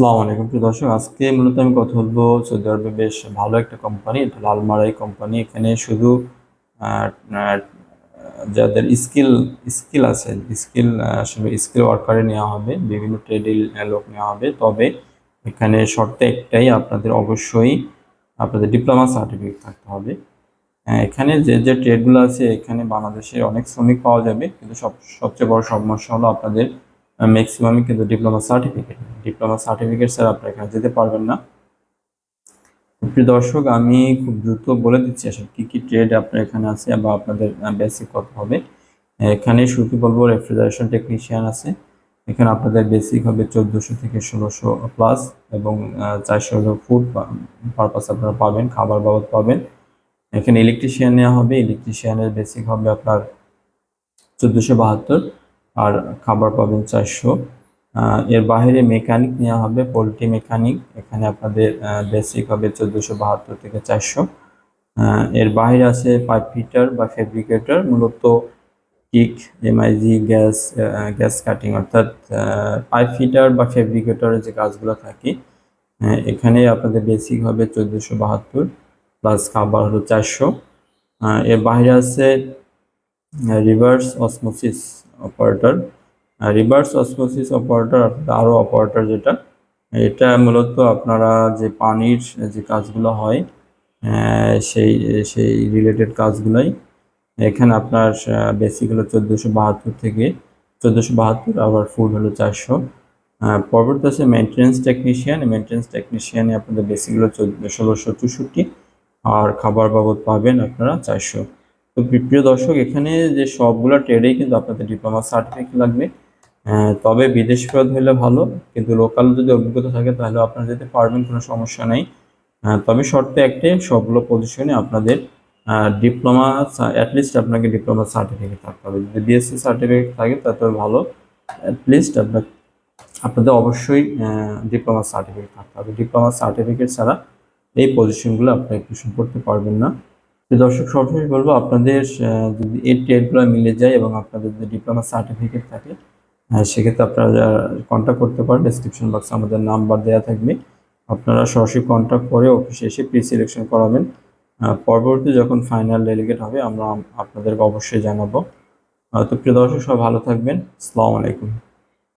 আসসালামু আলাইকুম প্রিয় দর্শক, আজকে মূলত আমি কথা বলব সৌদি আরবে বেশ ভালো একটা কোম্পানি লালমারাই কোম্পানি এখানে শুধু যাদের স্কিল স্কিল আছে স্কিল আসলে স্কিল ওয়ার্কারে নেওয়া হবে, বিভিন্ন ট্রেডে লোক নেওয়া হবে। তবে এখানে শর্ত একটাই, আপনাদের অবশ্যই আপনাদের ডিপ্লোমা সার্টিফিকেট থাকতে হবে। এখানে যে যে ট্রেডগুলো আছে, এখানে বাংলাদেশে অনেক শ্রমিক পাওয়া যাবে, কিন্তু সব, সবচেয়ে বড় সমস্যা হলো আপনাদের ম্যাক্সিমামই কিন্তু diploma certificate diploma certificate sir, আপনার এখানে যেতে পারবেন না। প্রিয় দর্শক, আমি খুব দ্রুত বলে দিচ্ছি আসলে কী কী ট্রেড আপনার এখানে আছে বা আপনাদের বেসিক কত হবে। এখানে শুধু বলব রেফ্রিজারেশন টেকনিশিয়ান আছে। এখানে আপনাদের বেসিক হবে চোদ্দোশো থেকে ষোলোশো প্লাস এবং চারশো ফুড পারপাস আপনারা পাবেন, খাবার বাবদ পাবেন। এখানে ইলেকট্রিশিয়ান নেওয়া হবে ইলেকট্রিশিয়ানের বেসিক হবে আপনার চোদ্দোশো বাহাত্তর। আর খাবার পাবেন চারশো। এর বাইরে মেকানিক নেওয়া হবে, পোলট্রি মেকানিক। এখানে আপনাদের বেসিক হবে চোদ্দোশো বাহাত্তর থেকে চারশো। এর বাইরে আছে পাইপ ফিটার বা ফেব্রিকেটর মূলত কিক এমআইজি গ্যাস গ্যাস কাটিং অর্থাৎ পাইপ ফিটার বা ফেব্রিকেটরের যে কাজগুলো থাকে এখানে আপনাদের বেসিক হবে চোদ্দোশো বাহাত্তর প্লাস খাবার হলো চারশো। এর বাইরে আছে reverse osmosis operator reverse osmosis operator আরও অপারেটর যেটা, এটা মূলত আপনারা যে পানির যে কাজগুলো হয় সেই সেই রিলেটেড কাজগুলোই, এখানে আপনার বেসিক হলো চোদ্দোশো বাহাত্তর থেকে চোদ্দোশো বাহাত্তর আবার ফুড হলো চারশো। পরবর্তী আছে মেনটেন্যান্স টেকনিশিয়ান মেনটেন্যান্স টেকনিশিয়ানে আপনাদের বেসিক হলো চোদ্দ ষোলোশো, চৌষট্টি, আর খাবার বাবদ পাবেন আপনারা চারশো। তো প্রি- প্রিয় দর্শক, এখানে যে সবগুলো ট্রেডেই কিন্তু আপনাদের ডিপ্লোমা সার্টিফিকেট লাগবে। তবে বিদেশ ফেরত হলে ভালো, কিন্তু লোকাল যদি অভিজ্ঞতা থাকে তাহলে আপনারা যেতে পারবেন, কোনো সমস্যা নেই। তবে শর্তে একটাই সবগুলো পজিশনে আপনাদের ডিপ্লোমা অ্যাটলিস্ট আপনাকে ডিপ্লোমা সার্টিফিকেট থাকতে হবে। যদি বিএসসি সার্টিফিকেট থাকে তাহলে ভালো অ্যাটলিস্ট আপনার, আপনাদের অবশ্যই ডিপ্লোমা সার্টিফিকেট থাকতে হবে। ডিপ্লোমা সার্টিফিকেট ছাড়া এই পজিশনগুলো আপনি অ্যাপ্লিকেশন করতে পারবেন না। দর্শক সবসময় বলব, আপনাদের যদি এই ট্রেডগুলো মিলে যায় এবং আপনাদের যদি ডিপ্লোমা সার্টিফিকেট থাকে সেক্ষেত্রে আপনারা কন্ট্যাক্ট করতে পারেন। ডিসক্রিপশন বক্সে আমাদের নাম্বার দেওয়া থাকবে। আপনারা সরাসরি কন্ট্যাক্ট করে অফিসে এসে প্রি সিলেকশন করাবেন পরবর্তী যখন ফাইনাল ডেলিগেট হবে, আমরা আপনাদেরকে অবশ্যই জানাব। তো প্রিয় দর্শক, সবাই ভালো থাকবেন। আসসালামু আলাইকুম।